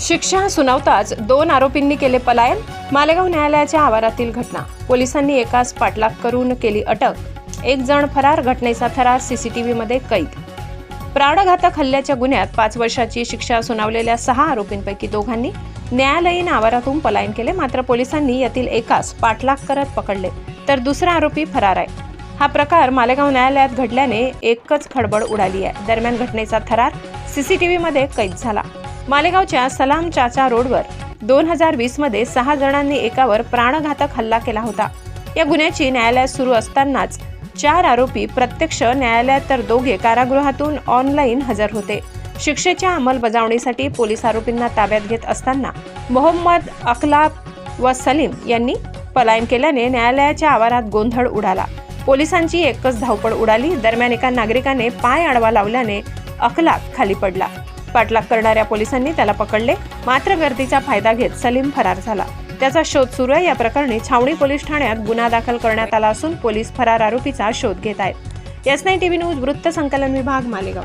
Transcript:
शिक्षा सुनावताच दोन आरोपींनी केले पलायन मालेगाव न्यायालयाच्या आवारातील घटना. पोलिसांनी एकास पाठलाग करून केली अटक. एक जण फरार घटनेचा थरार सीसीटीव्हीमध्ये कैद. प्राणघातक हल्ल्याच्या गुन्ह्यात पाच वर्षाची शिक्षा सुनावलेल्या सहा आरोपींपैकी दोघांनी न्यायालयीन आवारातून पलायन केले मात्र पोलिसांनी यातील एकास पाठलाग करत पकडले तर दुसरा आरोपी फरार आहे. हा प्रकार मालेगाव न्यायालयात घडल्याने एकच खडबड उडाली आहे. दरम्यान घटनेचा थरार सीसीटीव्हीमध्ये कैद झाला. मालेगावच्या सलाम चाचा रोडवर दोन हजार वीसमध्ये सहा जणांनी एकावर प्राणघातक हल्ला केला होता. या गुन्ह्याची न्यायालयात सुरू असतानाच चार आरोपी प्रत्यक्ष न्यायालयात तर दोघे कारागृहातून ऑनलाईन हजर होते. शिक्षेच्या अंमलबजावणीसाठी पोलीस आरोपींना ताब्यात घेत असताना मोहम्मद अखलाब व सलीम यांनी पलायन केल्याने न्यायालयाच्या आवारात गोंधळ उडाला. पोलिसांची एकच धावपळ उडाली दरम्यान एका नागरिकाने पाय आडवा लावल्याने अखलाब खाली पडला. पाठलाग करणाऱ्या पोलिसांनी त्याला पकडले. मात्र गर्दीचा फायदा घेत सलीम फरार झाला. त्याचा शोध सुरू आहे. या प्रकरणी छावणी पोलीस ठाण्यात गुन्हा दाखल करण्यात आला असून पोलीस फरार आरोपीचा शोध घेत आहेत. एस नाईन टीव्ही न्यूज वृत्त संकलन विभाग मालेगाव.